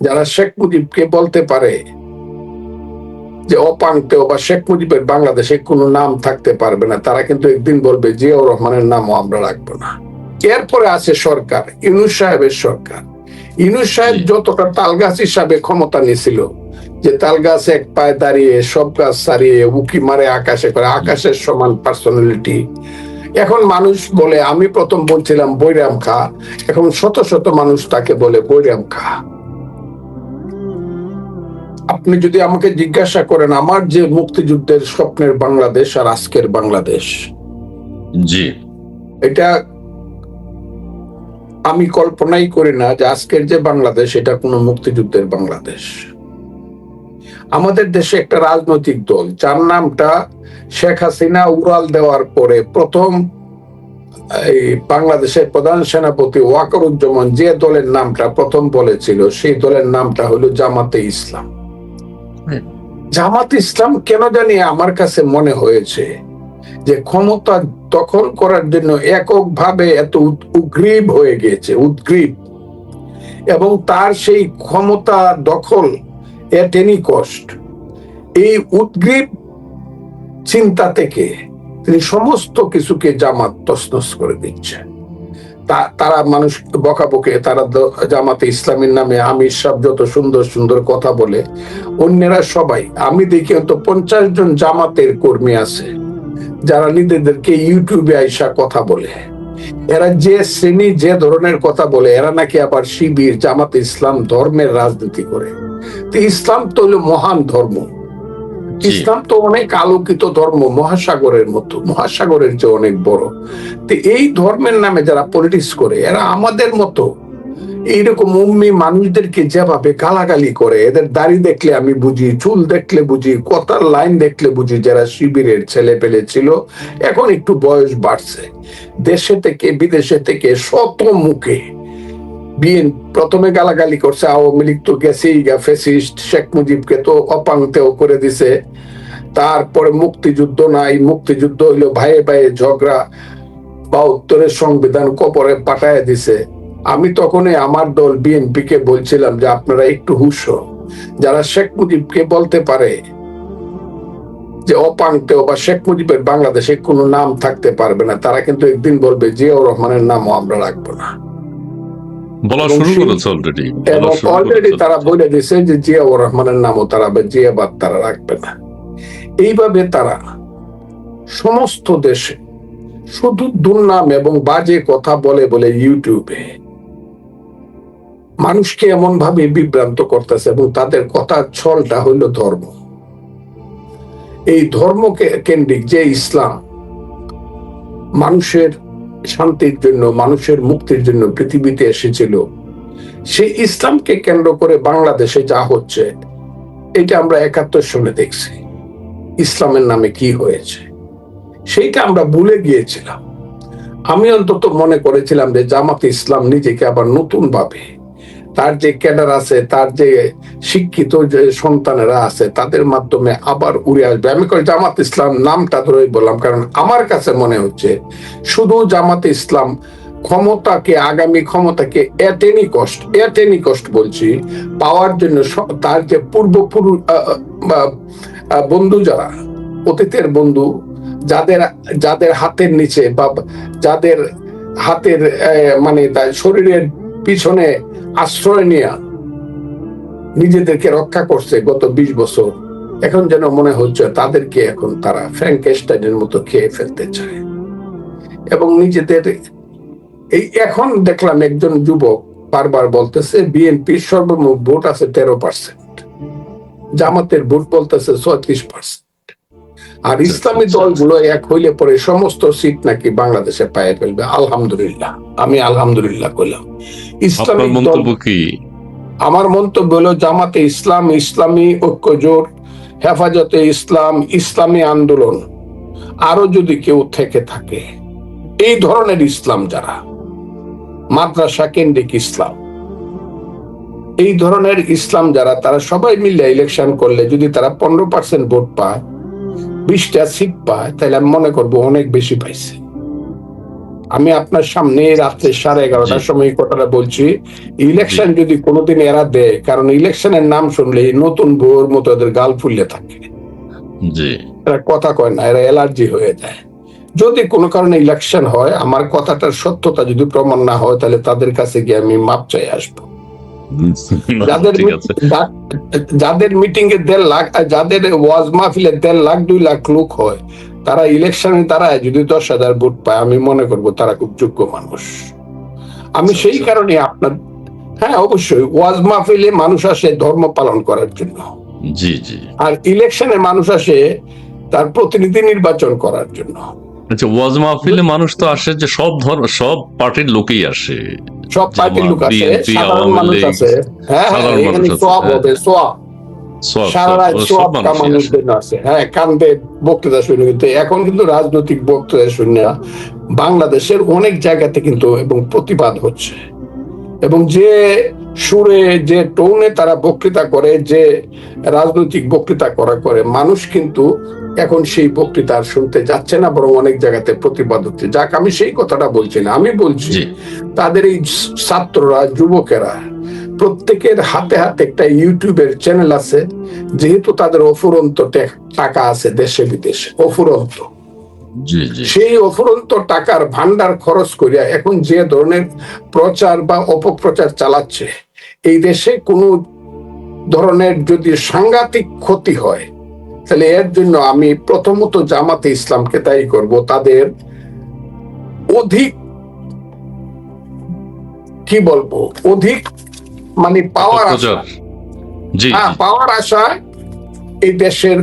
যারা শেখ মুজিবকে বলতে পারে যে অপাঙ্কেও বা শেখ মুজিবের বাংলাদেশে কোনো নাম থাকতে পারবে না, তারা কিন্তু একদিন বলবে, জিয়াউর রহমানের নামও আমরা রাখব না। এরপরে আছে সরকার ইউনুস সাহেবের সরকার। ইউনুস সাহেব যতটা তালগাছ হিসাবে ক্ষমতা নিয়েছিল, যে তালগাছ এক পায়ে দাঁড়িয়ে, সব গাছ সারিয়ে উকি মারে আকাশে করে, আকাশের সমান পার্সোনালিটি এখন মানুষ বলে, আমি প্রথম বলছিলাম বৈরাম খা। এখন শত শত মানুষ তাকে বলে বৈরাম খা। আপনি যদি আমাকে জিজ্ঞাসা করেন আমার যে মুক্তিযুদ্ধের স্বপ্নের বাংলাদেশ আর আজকের বাংলাদেশ। জি। এটা আমি কল্পনাই করি না যে আজকের যে বাংলাদেশ এটা কোনো মুক্তিযুদ্ধের বাংলাদেশ। আমাদের দেশে একটা রাজনৈতিক দল যার নামটা শেখ হাসিনা উড়াল দেওয়ার পরে প্রথম এই বাংলাদেশের প্রধান সেনাপতি ওয়াকরুজ্জামান যে দলের নামটা প্রথম বলেছিল সেই দলের নামটা হলো জামাতে ইসলাম। জামাত ইসলাম কেন জানি আমার কাছে মনে হয়েছে যে ক্ষমতা দখল করার জন্য এককভাবে এত উগ্রীব হয়ে গিয়েছে, উদ্গ্রীব। এবং তার সেই ক্ষমতা দখল এট এনি কষ্ট এই উদ্গ্রীব চিন্তা থেকে তিনি সমস্ত কিছুকে জামাত তসনস করে দিচ্ছে তা- তারা মানুষ বকাবকে, তারা জামাতে ইসলামের নামে আমির সাহ যত সুন্দর সুন্দর কথা বলে, অন্যেরা সবাই, আমি দেখি অন্ত পঞ্চাশ জন জামাতের কর্মী আছে, যারা নিজেদেরকে ইউটিউবে আইসা কথা বলে এরা যে শ্রেণি, যে ধরনের কথা বলে, এরা নাকি আবার শিবির, জামাত ইসলাম ধর্মের রাজনীতি করে তো ইসলাম তো হলো মহান ধর্ম। ইসলাম তো অনেক আলোকিত ধর্ম, মহাসাগরের মতো। মহাসাগরের যে অনেক বড়। তো এই ধর্মের নামে যারা পলিটিক্স করে, এরা আমাদের মতো। এইরকম উম্মি মানুষদেরকে যেভাবে গালাগালি করে, এদের দাড়ি দেখলে আমি বুঝি, চুল দেখলে বুঝি, কথার লাইন দেখলে বুঝি যারা শিবিরের ছেলে পেলে ছিল, এখন একটু বয়স বাড়ছে। দেশে থেকে বিদেশে থেকে শত মুখে বিএন প্রথমে গালাগালি করছে, আওয়ামী লীগ তো গেছেই গা ফেসিস্ট শেখ মুজিবকে তো অপাংতেও করে দিছে। তারপরে মুক্তিযুদ্ধ নাই, মুক্তিযুদ্ধ হইল ভাইয়ে ভাইয়ে ঝগড়া বা উত্তরের সংবিধান কবরে পাঠায় দিছে। আমি তখনই আমার দল বিএনপি কে বলছিলাম যে আপনারা একটু হুশ যারা শেখ মুজিবকে বলতে পারে যে অপাংতেও বা শেখ মুজিবের বাংলাদেশে কোনো নাম থাকতে পারবে না, তারা কিন্তু একদিন বলবে, জিয়াউর রহমানের নামও আমরা রাখব না। বলা শুরু করেছে অলরেডি অলরেডি তারা বলে দিছে যে জিয়াউর রহমানের নামও তারা বা জিয়াবাদ তারা রাখবে না। এইভাবে তারা সমস্ত দেশে শুধু দুর্নাম এবং বাজে কথা বলে বলে ইউটিউবে মানুষকে এমন ভাবে বিভ্রান্ত করতেছে এবং তাদের কথার ছলটা হইল ধর্ম। এই ধর্মকে কেন্দ্রিক যে ইসলাম মানুষের শান্তির জন্য, মানুষের মুক্তির জন্য পৃথিবীতে এসেছিল। সেই ইসলামকে কেন্দ্র করে বাংলাদেশে যা হচ্ছে, এটা আমরা একাত্তর সনে দেখছি। ইসলামের নামে কি হয়েছে? সেইটা আমরা ভুলে গিয়েছিলাম। আমি অন্তত মনে করেছিলাম যে জামাত ইসলাম নিজেকে আবার নতুন ভাবে তার যে ক্যাডার আছে, তার যে শিক্ষিত যে সন্তানেরা আছে, তাদের মাধ্যমে আবার উড়ে আসবে। আমি কই জামাত ইসলাম নামটা ধরেই বললাম, কারণ আমার কাছে মনে হচ্ছে শুধু জামাত ইসলাম ক্ষমতাকে, আগামী ক্ষমতাকে এট এনি কষ্ট এট এনি কষ্ট বলছি, পাওয়ার জন্য তার যে পূর্বপুরুষ বন্ধু যারা, অতীতের বন্ধু, যাদের যাদের হাতের নিচে বা, যাদের হাতের মানে শরীরের পিছনে আশ্রয় নেয়া নিজেদেরকে রক্ষা করছে গত বিশ বছর। এখন যেন মনে হচ্ছে তাদেরকে এখন তারা ফ্র্যাঙ্ক ফ্র্যাঙ্কেস্টাইনের মতো খেয়ে ফেলতে চায়। এবং নিজেদের এই এখন দেখলাম একজন যুবক বারবার বলতেছে বিএনপির সর্বমোট ভোট আছে তেরো পার্সেন্ট, জামাতের ভোট বলতেছে ছত্রিশ পার্সেন্ট। আর ইসলামী দলগুলো এক হইলে পরে সমস্ত সিট নাকি বাংলাদেশে পায়ে ফেলবে। আলহামদুলিল্লাহ। আমি আলহামদুলিল্লাহ করলাম ইসলামী মন্তব্য কি? আমার মন্তব্য হলো জামাতে ইসলাম ইসলামী ঐক্য জোট হেফাজতে ইসলাম ইসলামী আন্দোলন আরও যদি কেউ থেকে থাকে এই ধরনের ইসলাম যারা মাদ্রাসা কেন্দ্রিক ইসলাম এই ধরনের ইসলাম যারা তারা সবাই মিলে ইলেকশন করলে যদি তারা পনেরো পার্সেন্ট ভোট পায় বিশটা সিট পায় তাহলে আমি মনে করব অনেক বেশি পাইছে। আমি আপনার সামনে রাত্রে সাড়ে এগারোটার সময় কথাটা বলছি ইলেকশন যদি কোনোদিন এরা দেয় কারণ ইলেকশনের নাম শুনলে নতুন বউর মতো এদের গাল ফুললে থাকে। এরা কথা কয় না এরা অ্যালার্জি হয়ে যায়। যদি কোনো কারণে ইলেকশন হয় আমার কথাটার সত্যতা যদি প্রমাণ না হয় তাহলে তাদের কাছে গিয়ে আমি মাপ চাই আসব। যাদের যাদের মিটিং এ দেড় লাখ যাদের ওয়াজ মাহফিলে দেড় লাখ দুই লাখ লোক হয় তারা ইলেকশনে দাঁড়ায় যদি দশ হাজার ভোট পায় আমি মনে করব তারা খুব যোগ্য মানুষ। আমি আচ্ছা, সেই আচ্ছা। কারণে আপনার হ্যাঁ অবশ্যই ওয়াজ মাহফিলে মানুষ আসে ধর্ম পালন করার জন্য। জি জি। আর ইলেকশনে মানুষ আসে তার প্রতিনিধি নির্বাচন করার জন্য। আচ্ছা ওয়াজ মাহফিলে মানুষ তো আসে যে সব ধর্ম সব পার্টির লোকেই আসে। সব পার্টির লোক আছে সাধারণ মানুষ আছে হ্যাঁ হ্যাঁ এখানে সোয়াব হ্যাঁ। হবে সোয়াব। আসে। হ্যাঁ এখন কিন্তু রাজনৈতিক বক্তৃতা শুনে বাংলাদেশের অনেক জায়গাতে কিন্তু এবং প্রতিবাদ হচ্ছে। এবং যে সুরে যে টোনে তারা বক্তৃতা করে যে রাজনৈতিক বক্তৃতা করা করে মানুষ কিন্তু এখন সেই বক্তৃতা আর শুনতে যাচ্ছে না বরং অনেক জায়গাতে প্রতিবাদ হচ্ছে। যাক আমি সেই কথাটা বলছি না আমি বলছি তাদের এই ছাত্ররা যুবকেরা প্রত্যেকের হাতে হাতে একটা ইউটিউবের চ্যানেল আছে যেহেতু তাদের অফুরন্ত টাকা আছে দেশে বিদেশে অফুরন্ত। সেই অফুরন্ত টাকার ভান্ডার খরচ করিয়া এখন যে ধরনের প্রচার বা অপপ্রচার চালাচ্ছে এই দেশে কোনো ধরনের যদি সাংঘাতিক ক্ষতি হয় তাহলে এর জন্য আমি প্রথমত জামাতে ইসলামকে তাই করব। তাদের অধিক কি বলব অধিক মানে পাওয়ার আশা। হ্যাঁ পাওয়ার আশা এই দেশের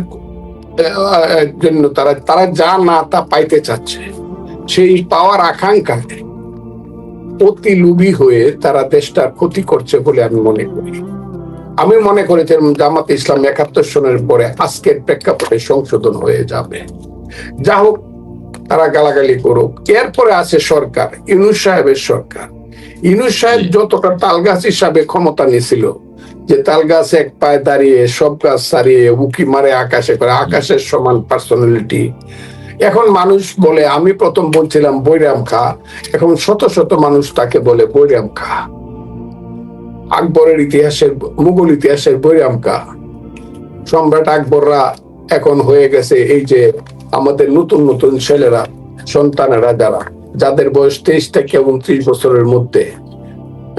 জন্য তারা তারা যা না তা পাইতে চাচ্ছে সেই পাওয়ার আকাঙ্ক্ষায় অতি লুবি হয়ে তারা দেশটার ক্ষতি করছে বলে আমি মনে করি। আমি মনে করি যে জামাত ইসলাম একাত্তর সনের পরে আজকের প্রেক্ষাপটে সংশোধন হয়ে যাবে। যা হোক তারা গালাগালি করুক। এরপরে আছে সরকার ইউনুস সাহেবের সরকার। ইউনুস সাহেব যতটা তালগাছ হিসাবে ক্ষমতা নিয়েছিল যে তাল গাছ এক পায়ে দাঁড়িয়ে, সব গাছ সারিয়ে উকি মারে আকাশে করে, আকাশের সমান পার্সোনালিটি এখন মানুষ বলে, আমি প্রথম বলছিলাম বৈরাম খা, এখন শত শত মানুষ তাকে বলে বৈরাম খা। আকবরের ইতিহাসের, মুঘল ইতিহাসের বৈরাম খা। সম্রাট আকবররা এখন হয়ে গেছে এই যে আমাদের নতুন নতুন ছেলেরা, সন্তানেরা যারা, যাদের বয়স তেইশ থেকে উনত্রিশ বছরের মধ্যে।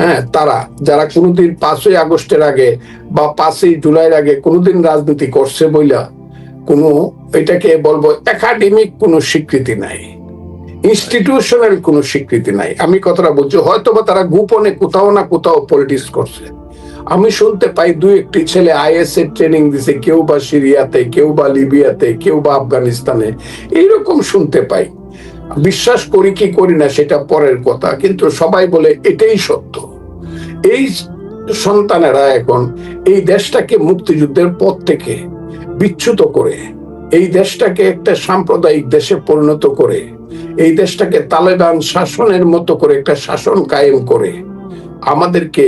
হ্যাঁ তারা, যারা কোনোদিন পাঁচই আগস্টের আগে বা পাঁচই জুলাইয়ের আগে কোনোদিন রাজনীতি করছে বইলা, কোনো এটাকে বলব একাডেমিক কোনো স্বীকৃতি নাই ইনস্টিটিউশনাল কোনো স্বীকৃতি নাই। আমি কথাটা বলছি হয়তো বা তারা গোপনে কোথাও না কোথাও পলিটিক্স করছে। আমি শুনতে পাই দুই একটি ছেলে আইএস এর ট্রেনিং দিছে, কেউ বা সিরিয়াতে, কেউ বা লিবিয়াতে, কেউ বা আফগানিস্তানে, এইরকম শুনতে পাই। বিশ্বাস করি কি করি না সেটা পরের কথা, কিন্তু সবাই বলে এটাই সত্য। এই সন্তানেরা এখন এই দেশটাকে মুক্তিযুদ্ধের পর থেকে বিচ্যুত করে, এই দেশটাকে একটা সাম্প্রদায়িক দেশে পরিণত করে, এই দেশটাকে তালেবান শাসনের মতো করে একটা শাসন কায়েম করে। আমাদেরকে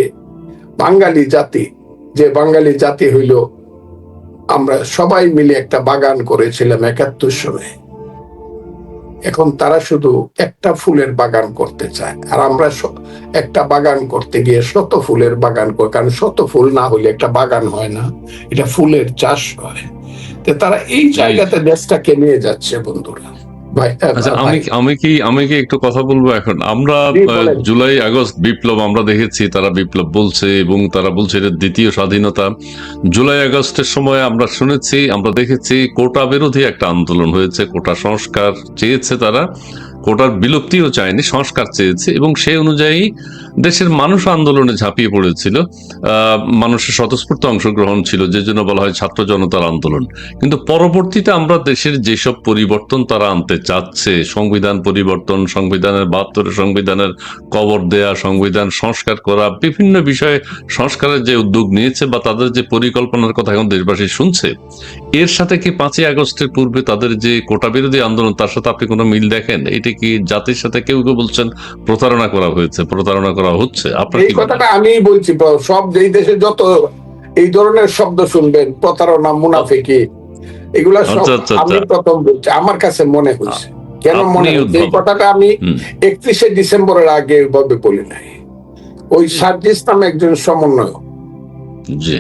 বাঙালি জাতি, যে বাঙালি জাতি হইল, আমরা সবাই মিলে একটা বাগান করেছিলাম একাত্তর সনে। এখন তারা শুধু একটা ফুলের বাগান করতে চায়। আর আমরা একটা বাগান করতে গিয়ে শত ফুলের বাগান করি কারণ শত ফুল না হলে একটা বাগান হয় না। এটা ফুলের চাষ হয় তো তারা এই জায়গাতে দেশটাকে নিয়ে যাচ্ছে বন্ধুরা। আচ্ছা আমি আমি কি আমি কি একটু কথা বলব এখন? আমরা জি, আহ, বলেন। জুলাই আগস্ট বিপ্লব আমরা দেখেছি তারা বিপ্লব বলছে এবং তারা বলছে এটা দ্বিতীয় স্বাধীনতা। জুলাই আগস্টের সময় আমরা শুনেছি আমরা দেখেছি কোটা বিরোধী একটা আন্দোলন হয়েছে কোটা সংস্কার চেয়েছে তারা। কোটার বিলুপ্তিও চায়নি, সংস্কার চেয়েছে এবং সেই অনুযায়ী দেশের মানুষ আন্দোলনে ঝাঁপিয়ে পড়েছিল। মানুষের স্বতঃস্ফূর্ত অংশগ্রহণ ছিল, যে জন্য বলা হয় ছাত্র জনতার আন্দোলন। কিন্তু পরবর্তীতে আমরা দেশের যেসব পরিবর্তন তারা আনতে চাচ্ছে, সংবিধান পরিবর্তন, সংবিধানের বাহাত্তরের সংবিধানের কবর দেয়া, সংবিধান সংস্কার করা, বিভিন্ন বিষয়ে সংস্কারের যে উদ্যোগ নিয়েছে বা তাদের যে পরিকল্পনার কথা এখন দেশবাসী শুনছে, এর সাথে কি পাঁচই আগস্টের পূর্বে তাদের যে কোটা বিরোধী আন্দোলন, তার সাথে আপনি কোনো মিল দেখেন? এটা কি জাতির সাথে কেউ কেউ বলছেন প্রতারণা করা হয়েছে প্রতারণা করা হচ্ছে? আপনার এই? কথাটা আমি বলছি সব এই দেশে যত এই ধরনের শব্দ শুনবেন প্রতারণা মুনাফিকি এগুলা আচ্ছা, আচ্ছা, আমি আচ্ছা। প্রথম বলছি আমার কাছে মনে হয়েছে। কেন মনে হচ্ছে এই। কথাটা আমি একত্রিশে ডিসেম্বরের আগে এভাবে বলি নাই। ওই সার্জিস নামে একজন সমন্বয়ক। জি।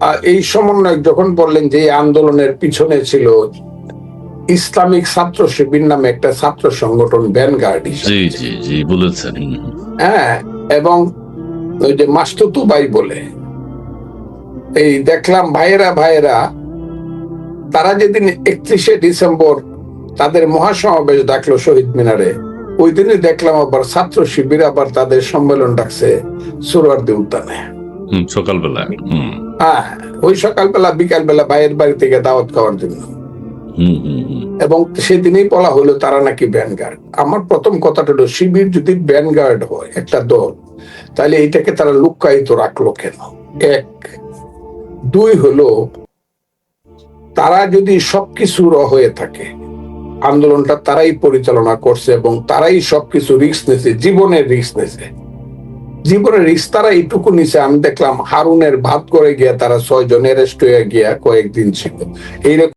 আর এই সমন্বয়ক যখন বললেন যে এই আন্দোলনের পিছনে ছিল ইসলামিক ছাত্র শিবির নামে একটা ছাত্র সংগঠন ভ্যানগার্ড জি জি জি বলেছেন। হ্যাঁ এবং ওই যে মাস্তুতু ভাই বলে এই দেখলাম ভাইয়েরা ভাইয়েরা তারা যেদিন একত্রিশে ডিসেম্বর তাদের মহাসমাবেশ ডাকলো শহীদ মিনারে ওই দিনই দেখলাম আবার ছাত্র শিবির আবার তাদের সম্মেলন ডাকছে সুরওয়ার্দী উদ্যানে। সকালবেলা হ্যাঁ ওই সকালবেলা বিকালবেলা ভাইয়ের বাড়ি থেকে দাওয়াত খাওয়ার জন্য। এবং সেদিনই বলা হলো তারা নাকি ব্যানগার্ড আমার প্রথম কথাটা হলো, শিবির যদি ব্যানগার্ড হয়, একটা দল, তাহলে এটাকে তারা লুকায়িত রাখল কেন? এক। দুই হলো, তারা যদি সবকিছু র হয়ে থাকে, আন্দোলনটা তারাই পরিচালনা করছে এবং তারাই সবকিছু রিস্ক নিছে জীবনের রিক্স নিছে জীবনের রিক্স তারা এইটুকু নিছে আমি দেখলাম হারুনের ভাত করে গিয়া তারা ছয় জন অ্যারেস্ট হয়ে গিয়া কয়েকদিন ছিল। এইরকম